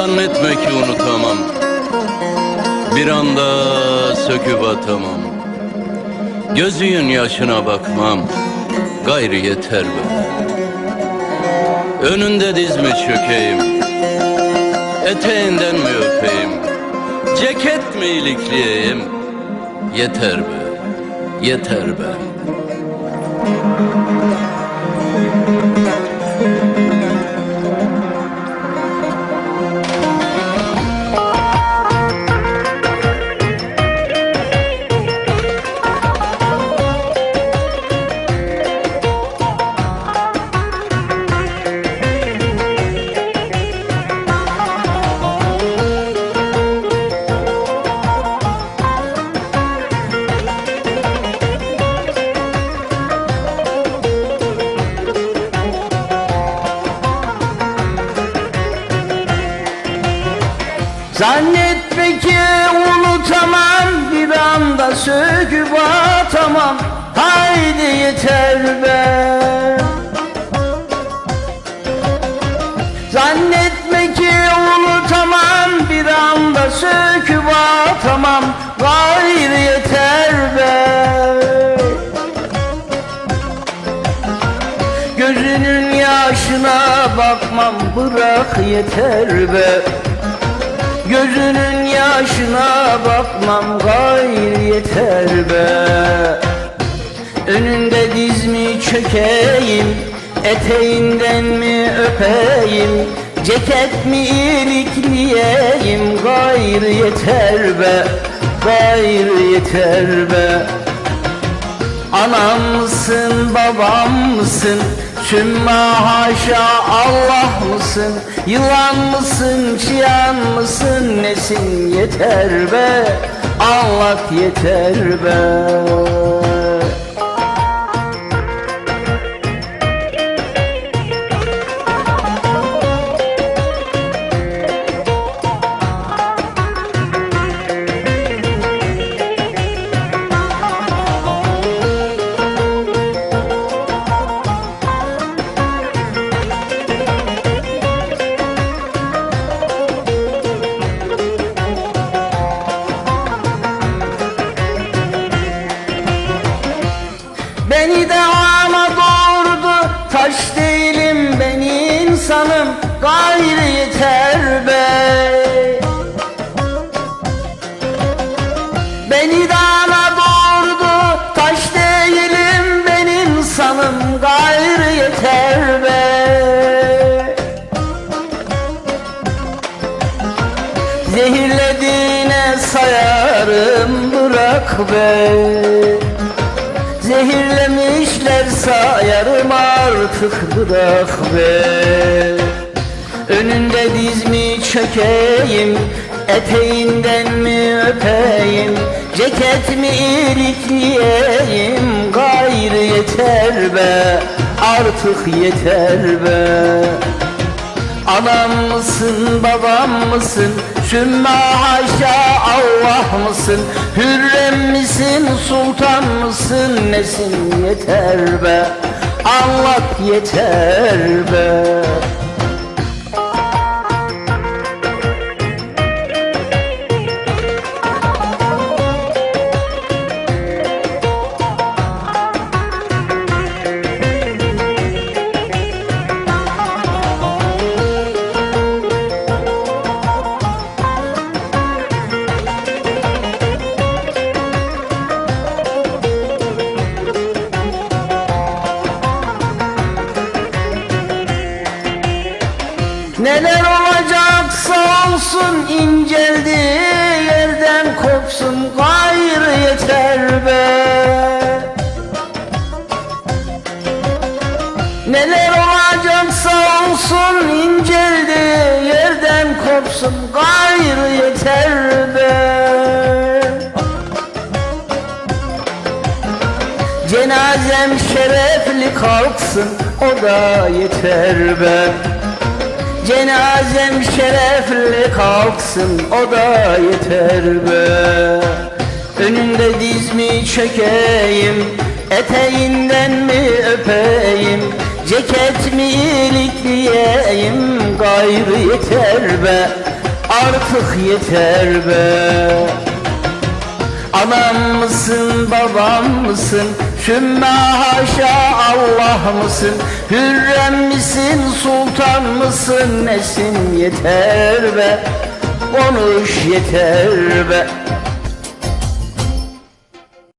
Zannetme ki unutamam. Bir anda söküp atamam. Gözünün yaşına bakmam. Gayrı yeter be. Önünde diz mi çökeyim? Eteğinden mi öpeyim? Ceket mi ilikleyeyim? Yeter be. Yeter be Zannetme ki unutamam bir anda söküp atamam. Haydi yeter be. Zannetme ki unutamam bir anda söküp atamam. Gayrı yeter be. Gözünün yaşına bakmam bırak yeter be Gözünün yaşına bakmam gayrı yeter be. Önünde diz mi çökeyim Eteğinden mi öpeyim Ceket mi ilikleyeyim Gayrı yeter be Gayrı yeter be. Anam mısın babam mısın Sümme haşa Allah mısın? Yılan mısın çıyan mısın? Nesin yeter be? Anlat yeter be Beni de ana doğurdu Taş değilim ben insanım Gayrı yeter be. Zehirlediğine sayarım bırak be. Zehirlemişler sayarım artık bırak be. Önünde diz mi çökeyim Eteğinden mi öpeyim Ceket mi ilikleyeyim? Gayrı yeter be Artık yeter be. Anam mısın babam mısın? Sümme haşa Allah mısın? Hürrem misin sultan mısın? Nesin yeter be? Anlat yeter be Neler olacaksa olsun inceldi yerden kopsun gayrı yeter be. Neler olacaksa olsun inceldi yerden kopsun gayrı yeter be. Cenazem şerefli kalksın o da yeter be Cenazem şerefli kalksın o da yeter be. Önünde diz mi çökeyim Eteğinden mi öpeyim? Ceket mi ilikleyeyim gayrı yeter be. Artık yeter be. Anam mısın babam mısın? Sümme haşa Allah mısın? Hürrem misin sultan mısın Nesin? Yeter be. Konuş yeter be